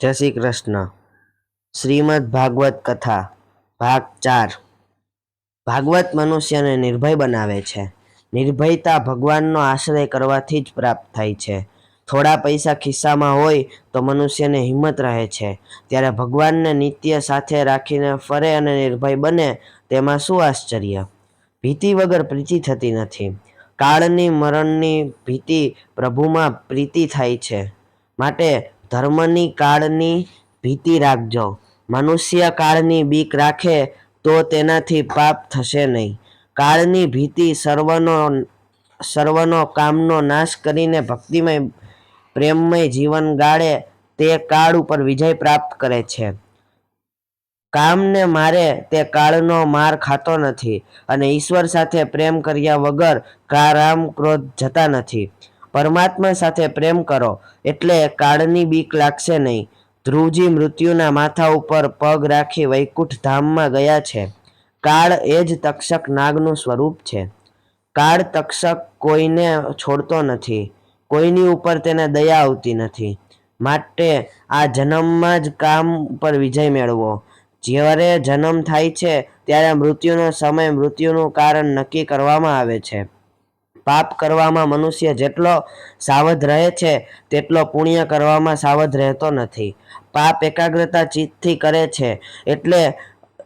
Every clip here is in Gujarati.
જય શ્રી કૃષ્ણ. શ્રીમદ ભાગવત કથા, ભાગ ચાર. ભાગવત મનુષ્યને નિર્ભય બનાવે છે. નિર્ભયતા ભગવાનનો આશ્રય કરવાથી જ પ્રાપ્ત થાય છે. થોડા પૈસા ખિસ્સામાં હોય તો મનુષ્યને હિંમત રહે છે. ત્યારે ભગવાનને નિત્ય સાથે રાખીને ફરે અને નિર્ભય બને તેમાં શું આશ્ચર્ય? ભીતિ વગર પ્રીતિ થતી નથી. કાળની મરણની ભીતિ પ્રભુમાં પ્રીતિ થાય છે. માટે ધર્મની કાળની ભીતિ રાખજો. મનુષ્ય કાળની બીક રાખે તો તેનાથી પાપ થશે નહીં. કાળની ભીતિ સર્વનો સર્વનો કામનો નાશ કરીને ભક્તિમય, પ્રેમમય જીવન ગાળે તે કાળ ઉપર વિજય પ્રાપ્ત કરે છે. કામને મારે તે કાળનો માર ખાતો નથી અને ઈશ્વર સાથે પ્રેમ કર્યા વગર કારામ ક્રોધ જતા નથી. પરમાત્મા સાથે પ્રેમ કરો, એટલે કાળની બીક લાગશે નહીં. ધ્રુવજી મૃત્યુના માથા ઉપર પગ રાખી વૈકુંઠ ધામમાં ગયા છે. કાળ એ જ તક્ષક નાગનું સ્વરૂપ છે. કાળ તક્ષક કોઈને છોડતો નથી, કોઈની ઉપર તેને દયા આવતી નથી. માટે આ જન્મમાં જ કામ ઉપર વિજય મેળવો. જ્યારે જન્મ થાય છે, ત્યારે મૃત્યુનો સમય મૃત્યુનું કારણ નક્કી કરવામાં આવે છે. પાપ કરવામાં મનુષ્ય જેટલો સાવધ રહે છે, તેટલો પુણ્ય કરવામાં સાવધ રહેતો નથી. પાપ એકાગ્રતા ચિત્તથી કરે છે, એટલે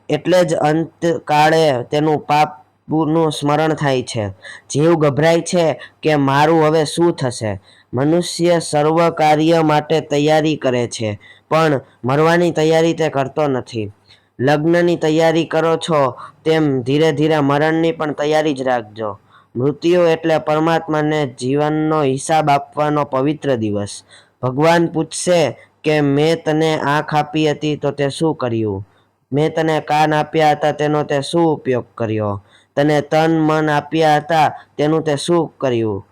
એટલે જ અંતકાળે તેનું પાપનું સ્મરણ થાય છે. જીવ ગભરાય છે કે મારું હવે શું થશે? મનુષ્ય સર્વ કાર્ય માટે તૈયારી કરે છે, પણ મરવાની તૈયારી તે કરતો નથી. લગ્નની તૈયારી કરો છો, તેમ ધીરે ધીરે મરણની પણ તૈયારી જ રાખજો. મૃત્યુ એટલે પરમાત્માને જીવનનો હિસાબ આપવાનો પવિત્ર દિવસ. ભગવાન પૂછશે કે, મેં તને આંખ આપી હતી તો તે શું કર્યું? મેં તને કાન આપ્યા હતા તેનો તે શું ઉપયોગ કર્યો? તને તન મન આપ્યા હતા તેનું તે શું કર્યું?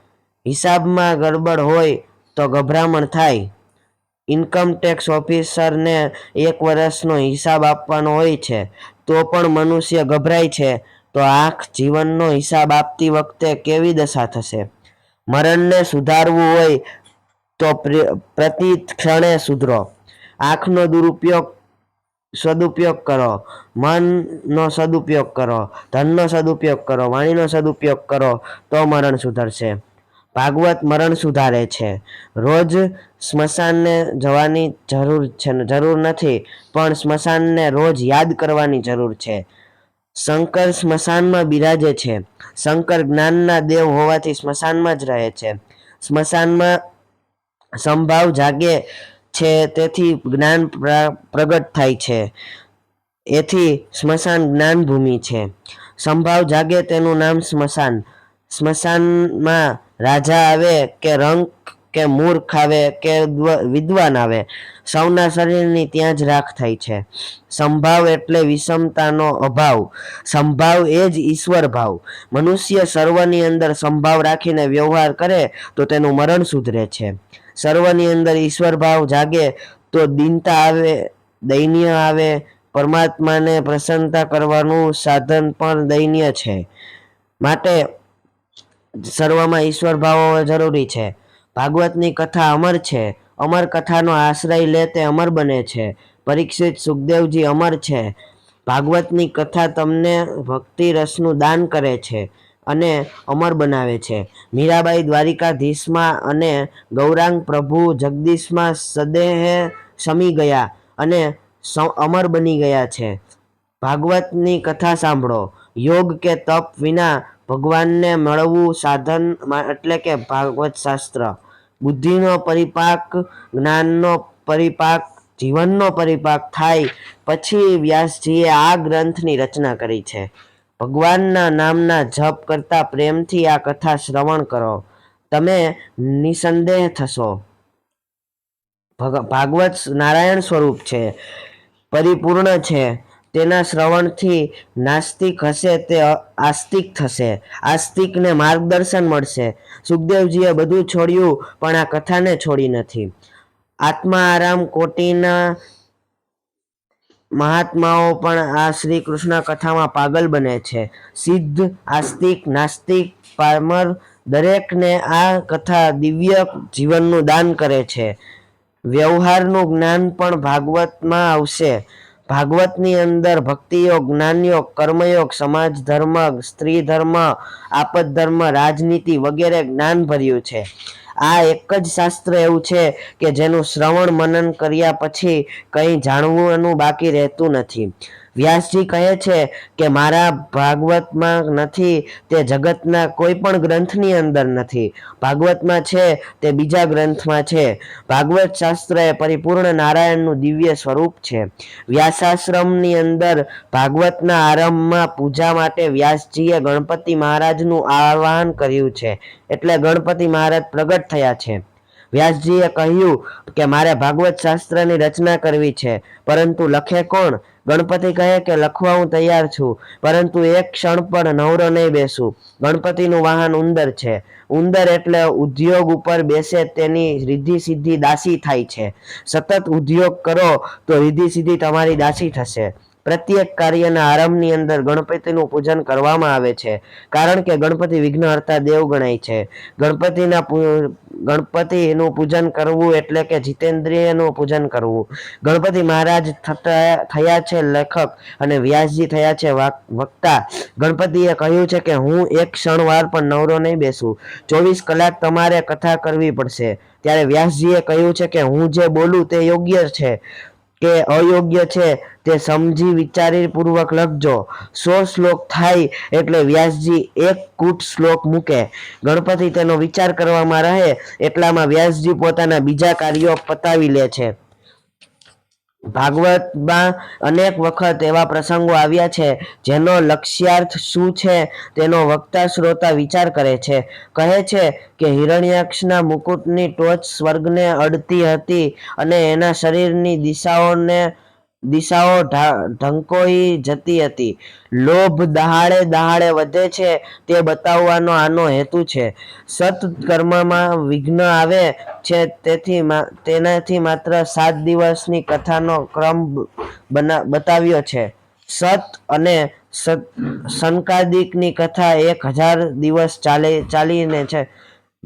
હિસાબમાં ગડબડ હોય તો ગભરામણ થાય. ઇન્કમ ટેક્સ ઓફિસરને એક વર્ષનો હિસાબ આપવાનો હોય છે, તો પણ મનુષ્ય ગભરાય છે. તો આંખ જીવનનો હિસાબ આપતી વખતે કેવી દશા થશે? મરણને સુધારવું હોય તો પ્રતિ ક્ષણે સુધરો. આંખનો દુરુપયોગ, સદુપયોગ કરો. મનનો સદુપયોગ કરો. ધનનો સદુપયોગ કરો. વાણીનો સદુપયોગ કરો તો મરણ સુધરશે. ભાગવત મરણ સુધારે છે. રોજ સ્મશાનને જવાની જરૂર છે, જરૂર નથી, પણ સ્મશાનને રોજ યાદ કરવાની જરૂર છે. શંકર સ્મશાનમાં બિરાજે છે. શંકર જ્ઞાનના દેવ હોવાથી સ્મશાનમાં જ રહે છે. સ્મશાનમાં સંભાવ જાગે છે, તેથી જ્ઞાન પ્રગટ થાય છે. એથી સ્મશાન જ્ઞાન ભૂમિ છે. સંભાવ જાગે તેનું નામ સ્મશાન. સ્મશાનમાં રાજા આવે કે રંક કે મૂર્ખ આવે કે વિદ્વાન આવે, સૌના શરીરની ત્યાં જ રાખ થાય છે. સંભાવ એટલે વિષમતાનો અભાવ. સંભાવ એ જ ઈશ્વર ભાવ. મનુષ્ય સર્વની અંદર સંભાવ રાખીને વ્યવહાર કરે તો તેનું મરણ સુધરે છે. સર્વની અંદર ઈશ્વર ભાવ જાગે તો દિનતા આવે, દૈન્ય આવે, પરમાત્માને પ્રસન્નતા કરવાનું સાધન પણ દૈન્ય છે. માટે સર્વમાં ઈશ્વર ભાવ જરૂરી છે. ભાગવતની કથા અમર છે. અમર કથાનો આશ્રય લે તે અમર બને છે. પરીક્ષિત સુખદેવજી અમર છે. ભાગવતની કથા તમને ભક્તિ રસનું દાન કરે છે અને અમર બનાવે છે. મીરાબાઈ દ્વારિકાધીશમાં અને ગૌરાંગ પ્રભુ જગદીશમાં સદેહે શમી ગયા અને અમર બની ગયા છે. ભાગવતની કથા સાંભળો. યોગ કે તપ વિના ભગવાનને મળવું સાધન, એટલે કે ભાગવત શાસ્ત્ર. બુદ્ધિનો પરિપાક, જ્ઞાનનો પરિપાક, જીવનનો પરિપાક થાય, પછી વ્યાસજીએ આ ગ્રંથની રચના કરી છે. ભગવાનના નામના જપ કરતા પ્રેમથી આ કથા શ્રવણ કરો. તમે નિસંદેહ થશો. ભાગવત નારાયણ સ્વરૂપ છે. પરિપૂર્ણ છે. તેના શ્રવણથી નાસ્તિક હશે તે આસ્તિક થશે. આસ્તિકને માર્ગદર્શન મળશે. સુખદેવજીએ બધું છોડ્યું, પણ આ કથાને છોડી નથી. આત્મા આરામ કોટીના મહાત્માઓ પણ આ શ્રી કૃષ્ણ કથામાં પાગલ બને છે. સિદ્ધ, આસ્તિક, નાસ્તિક પામર દરેકને આ કથા દિવ્ય જીવનનું દાન કરે છે. વ્યવહારનું જ્ઞાન પણ ભાગવતમાં આવશે. ભાગવતની અંદર ભક્તિયોગ જ્ઞાનયોગ કર્મયોગ, સમાજ ધર્મ, સ્ત્રી ધર્મ, આપદ ધર્મ, રાજનીતિ વગેરે જ્ઞાન ભર્યું છે. આ એક જ શાસ્ત્ર એવું છે કે જેનું શ્રવણ મનન કર્યા પછી કંઈ જાણવાનું બાકી રહેતું નથી. વ્યાસજી કહે છે કે મારા ભાગવતમાં નથી, તે જગતના કોઈ પણ ગ્રંથની અંદર નથી. ભાગવતમાં છે, તે બીજા ગ્રંથમાં છે. ભાગવત શાસ્ત્ર એ પરિપૂર્ણ નારાયણનું દિવ્ય સ્વરૂપ છે. વ્યાસાશ્રમની અંદર ભાગવતના આરંભમાં પૂજા માટે વ્યાસજીએ ગણપતિ મહારાજનું આહ્વાન કર્યું છે, એટલે ગણપતિ મહારાજ પ્રગટ થયા છે. વ્યાસજીએ કહ્યું કે મારે ભાગવત શાસ્ત્રની રચના કરવી છે, પરંતુ લખે કોણ? ગણપતિ કહે કે લખવા હું તૈયાર છું, પરંતુ એક ક્ષણ પણ નવરો નહીં બેસું. ગણપતિનું વાહન ઉંદર છે. ઉંદર એટલે ઉદ્યોગ ઉપર બેસે તેની રિદ્ધિ સિદ્ધિ દાસી થાય છે. સતત ઉદ્યોગ કરો તો રિદ્ધિ સિદ્ધિ તમારી દાસી થશે. પ્રત્યેક કાર્યના આરંભની અંદર ગણપતિનું પૂજન કરવામાં આવે છે, કારણ કે ગણપતિ વિઘ્નહર્તા દેવ ગણાય છે. ગણપતિના ગણપતિનું પૂજન કરવું એટલે કે જીતેન્દ્રિયનું પૂજન કરવું. ગણપતિ મહારાજ થતા, થયા છે લેખક અને વ્યાસજી થયા છે વાક- વક્તા. ગણપતિએ કહ્યું છે કે હું એક ક્ષણવાર પણ નવરો નહીં બેસું. ચોવીસ કલાક તમારે કથા કરવી પડશે. ત્યારે વ્યાસજીએ કહ્યું છે કે હું જે બોલું તે યોગ્ય છે. કે અયોગ્ય છે તે સમજી વિચારી પૂર્વક લખજો. સો શ્લોક થાય એટલે વ્યાસજી એક કૂટ શ્લોક મૂકે. ગણપતિ તેનો વિચાર કરવામાં રહે એટલામાં વ્યાસજી પોતાના બીજા કાર્યો પતાવી લે છે. ભાગવતમાં અનેક વખત એવા પ્રસંગો આવ્યા છે, જેનો લક્ષ્યાર્થ શું છે તેનો વક્તા શ્રોતા વિચાર કરે છે. કહે છે કે હિરણ્યાક્ષના મુકુટની ટોચ સ્વર્ગને અડતી હતી અને એના શરીરની દિશાઓને દિશાઓ ઢંકોઈ જતી હતી. લોભ દહાડે દહાડે વધે છે તે બતાવવાનો આનો હેતુ છે. સત્કર્મમાં વિઘ્ન આવે છે તેથી તેનાથી માત્ર સાત દિવસની કથાનો ક્રમ બતાવ્યો છે. સત અને સત સંકાદિકની કથા એક હજાર દિવસ ચાલે, ચાલીને છે.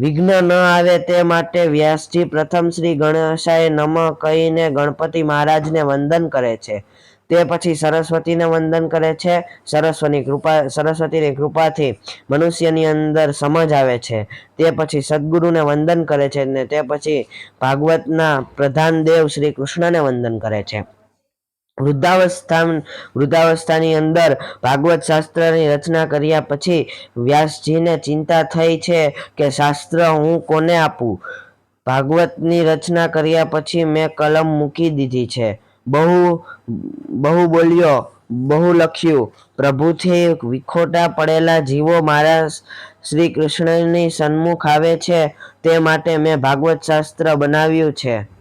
વિઘ્ન ન આવે તે માટે વ્યાસજી પ્રથમ શ્રી ગણેશાય નમ કહીને ગણપતિ મહારાજને વંદન કરે છે. તે પછી સરસ્વતીને વંદન કરે છે. સરસ્વતી કૃપા, સરસ્વતીની કૃપાથી મનુષ્યની અંદર સમજ આવે છે. તે પછી સદગુરુને વંદન કરે છે ને તે પછી ભાગવતના પ્રધાન દેવ શ્રી કૃષ્ણને વંદન કરે છે. વૃદ્ધાવસ્થા વૃદ્ધાવસ્થાની અંદર ભાગવત શાસ્ત્રની રચના કર્યા પછી વ્યાસજીને ચિંતા થઈ છે કે, શાસ્ત્ર, હું કોને આપું? ભાગવતની રચના કર્યા પછી મેં કલમ મૂકી દીધી છે. બહુ બહુ બોલ્યો, બહુ લખ્યું. પ્રભુથી વિખોટા પડેલા જીવો મારા શ્રી કૃષ્ણની સન્મુખ આવે છે. તે માટે મેં ભાગવત શાસ્ત્ર બનાવ્યું છે.